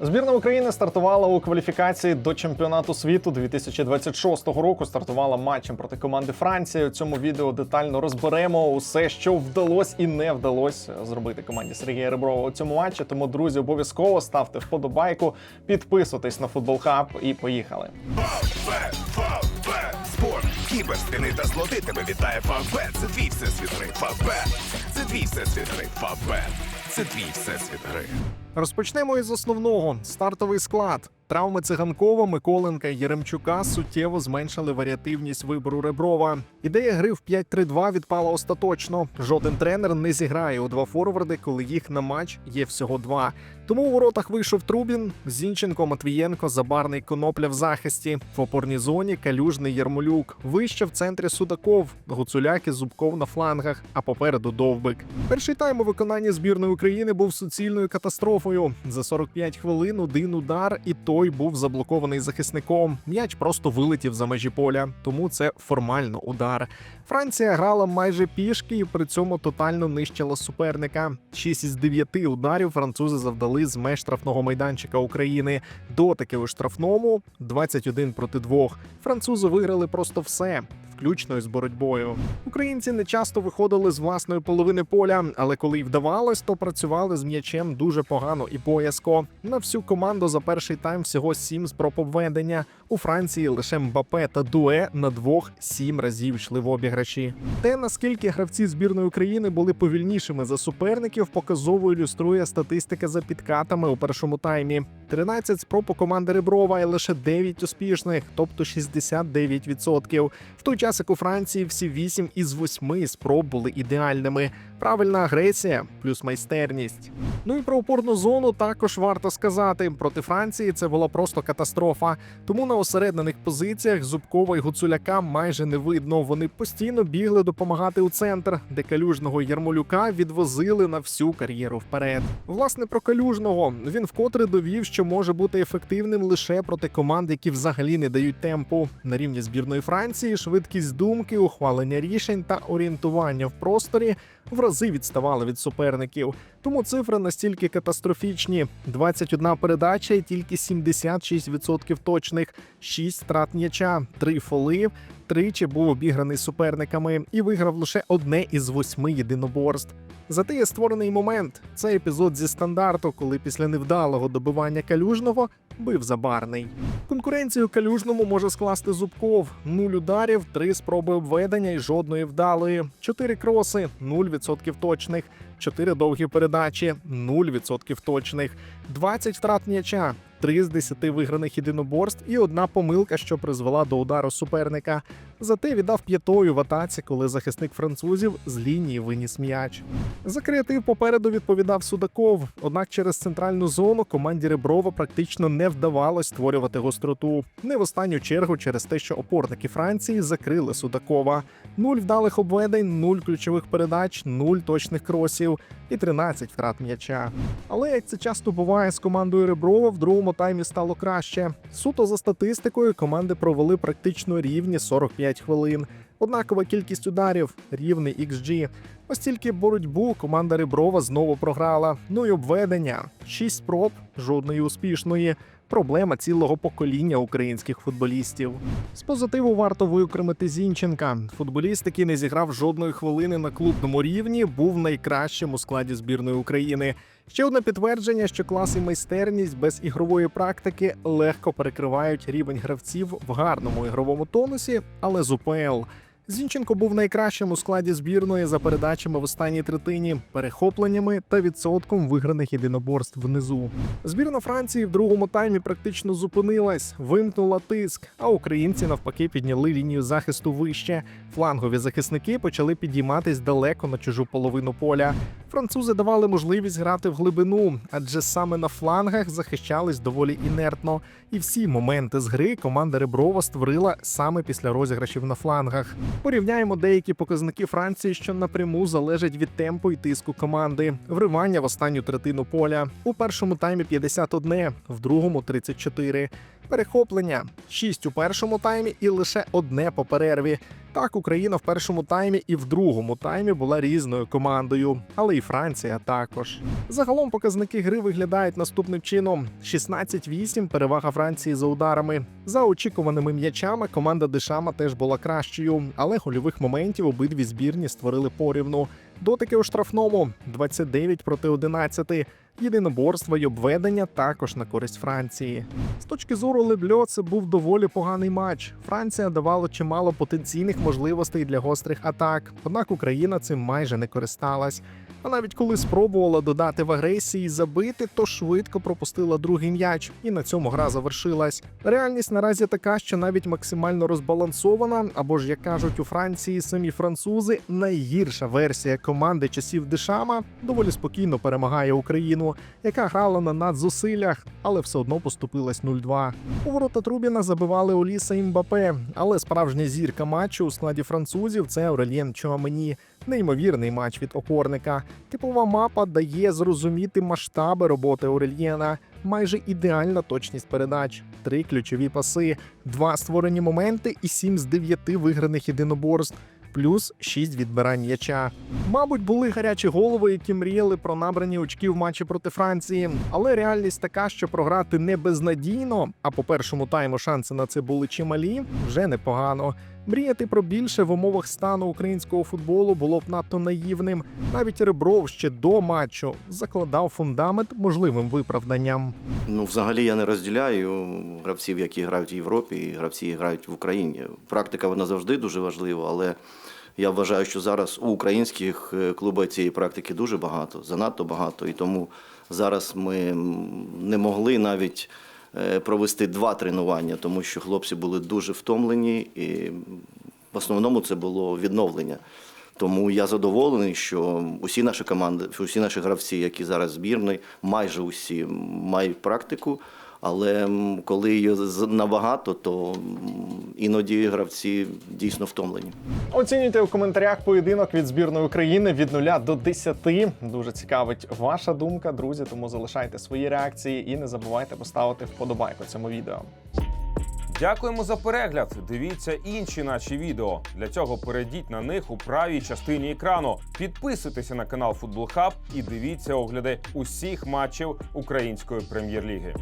Збірна України стартувала у кваліфікації до чемпіонату світу 2026 року. Стартувала матчем проти команди Франції. У цьому відео детально розберемо усе, що вдалося і не вдалося зробити команді Сергія Реброва у цьому матчі. Тому, друзі, обов'язково ставте вподобайку, підписуйтесь на футбол хаб і поїхали. Кіберспіни та слоти тебе вітає Фавбет. Це твій всесвіт гри. Фавбет, це твій всесвіт гри. Фавбет, це твій всесвіт гри. Розпочнемо із основного стартовий склад. Травми циганкова, Миколенка і Єремчука суттєво зменшили варіативність вибору Реброва. Ідея гри в 5-3-2 відпала остаточно. Жоден тренер не зіграє у два форварди, коли їх на матч є всього два. Тому у воротах вийшов Трубін, Зінченко, Матвієнко, Забарний Конопля в захисті. В опорній зоні Калюжний Ярмолюк. Вище в центрі Судаков, Гуцуляк і Зубков на флангах, а попереду Довбик. Перший тайм у виконанні збірної України був суцільною катастрофою. За 45 хвилин один удар, і той був заблокований захисником. М'яч просто вилетів за межі поля, тому це формально удар. Франція грала майже пішки і при цьому тотально нищила суперника. 6 із 9 ударів французи завдали з меж штрафного майданчика України. Дотики у штрафному 21 проти 2. Французи виграли просто все. Включно із боротьбою. Українці не часто виходили з власної половини поля, але коли й вдавалось, то працювали з м'ячем дуже погано і боязко. На всю команду за перший тайм всього сім спроб обведення. У Франції лише Мбапе та Дуе на двох сім разів йшли в обіграші. Те, наскільки гравці збірної України були повільнішими за суперників, показово ілюструє статистика за підкатами у першому таймі. 13 спроб у команди Реброва і лише 9 успішних, тобто 69%. В той час, як у Франції всі 8 із 8 спроб були ідеальними. Правильна агресія плюс майстерність. Ну і про опорну зону також варто сказати. Проти Франції це була просто катастрофа. Тому на осереднених позиціях Зубкова і Гуцуляка майже не видно. Вони постійно бігли допомагати у центр, де калюжного Ярмолюка відвозили на всю кар'єру вперед. Власне, про калюжного він вкотре довів, що може бути ефективним лише проти команд, які взагалі не дають темпу. На рівні збірної Франції швидкість думки, ухвалення рішень та орієнтування в просторі в рази відставали від суперників. Тому цифри настільки катастрофічні: 21 передача і тільки 76% точних, 6 втрат м'яча, 3 фоли. Тричі був обіграний суперниками і виграв лише одне із восьми єдиноборств. Зате є створений момент. Це епізод зі стандарту, коли після невдалого добивання калюжного бив забарний. Конкуренцію калюжному може скласти Зубков: нуль ударів, три спроби обведення і жодної вдалої, чотири кроси, 0% точних, чотири довгі передачі, 0% точних, 20 втрат м'яча. Три з 10 виграних єдиноборств і одна помилка, що призвела до удару суперника. Зате віддав п'ятою в атаці, коли захисник французів з лінії виніс м'яч. За креатив попереду відповідав Судаков. Однак через центральну зону команді Реброва практично не вдавалось створювати гостроту. Не в останню чергу через те, що опорники Франції закрили Судакова. Нуль вдалих обведень, нуль ключових передач, нуль точних кросів і 13 втрат м'яча. Але як це часто буває з командою Реброва, в другому таймі стало краще. Суто за статистикою команди провели практично рівні 45 хвилин. Однакова кількість ударів, рівний XG. Ось тільки боротьбу команда Реброва знову програла. Ну і обведення. Шість спроб, жодної успішної. Проблема цілого покоління українських футболістів. З позитиву варто виокремити Зінченка. Футболіст, який не зіграв жодної хвилини на клубному рівні, був найкращим у складі збірної України. Ще одне підтвердження, що клас і майстерність без ігрової практики легко перекривають рівень гравців в гарному ігровому тонусі, але з УПЛ. Зінченко був найкращим у складі збірної за передачами в останній третині, перехопленнями та відсотком виграних єдиноборств внизу. Збірна Франції в другому таймі практично зупинилась, вимкнула тиск, а українці навпаки підняли лінію захисту вище. Флангові захисники почали підійматись далеко на чужу половину поля. Французи давали можливість грати в глибину, адже саме на флангах захищались доволі інертно. І всі моменти з гри команда Реброва створила саме після розіграшів на флангах. Порівняємо деякі показники Франції, що напряму залежать від темпу і тиску команди. Вривання в останню третину поля. У першому таймі 51, в другому 34. Перехоплення 6 у першому таймі і лише одне по перерві. Так, Україна в першому таймі і в другому таймі була різною командою, але і Франція також. Загалом показники гри виглядають наступним чином: 16-8 перевага Франції за ударами. За очікуваними м'ячами команда Дешама теж була кращою, але гольових моментів обидві збірні створили порівну. Дотики у штрафному 29 проти 11. Єдиноборства й обведення також на користь Франції. З точки зору Лебльо, це був доволі поганий матч. Франція давала чимало потенційних можливостей для гострих атак, однак Україна цим майже не користалась. А навіть коли спробувала додати в агресії забити, то швидко пропустила другий м'яч, і на цьому гра завершилась. Реальність наразі така, що навіть максимально розбалансована, або ж як кажуть у Франції самі французи, найгірша версія команди часів Дешама доволі спокійно перемагає Україну, яка грала на надзусиллях, але все одно поступилась 0-2. У ворота Трубіна забивали Оліса і Мбапе, але справжня зірка матчу у складі французів це Аурелієн Чуамені. Неймовірний матч від опорника. Типова мапа дає зрозуміти масштаби роботи Орельєна. Майже ідеальна точність передач, три ключові паси, два створені моменти і сім з дев'яти виграних єдиноборств. Плюс 6 відбирань м'яча. Мабуть, були гарячі голови, які мріяли про набрані очки в матчі проти Франції. Але реальність така, що програти не безнадійно, а по першому тайму шанси на це були чималі, вже непогано. Мріяти про більше в умовах стану українського футболу було б надто наївним. Навіть Ребров ще до матчу закладав фундамент можливим виправданням. Ну, взагалі я не розділяю гравців, які грають в Європі, і гравці, грають в Україні. Практика вона завжди дуже важлива, але я вважаю, що зараз у українських е, клубах цієї практики дуже багато, занадто багато. І тому зараз ми не могли навіть провести два тренування, тому що хлопці були дуже втомлені, і в основному це було відновлення. Тому я задоволений, що усі наші команди, усі наші гравці, які зараз збірної, майже усі мають практику. Але коли її з- набагато, то іноді гравці дійсно втомлені. Оцінюйте у коментарях поєдинок від збірної України від 0 до 10. Дуже цікавить ваша думка, друзі. Тому залишайте свої реакції і не забувайте поставити вподобайку цьому відео. Дякуємо за перегляд. Дивіться інші наші відео. Для цього перейдіть на них у правій частині екрану. Підписуйтеся на канал Футбол Хаб і дивіться огляди усіх матчів української прем'єр-ліги.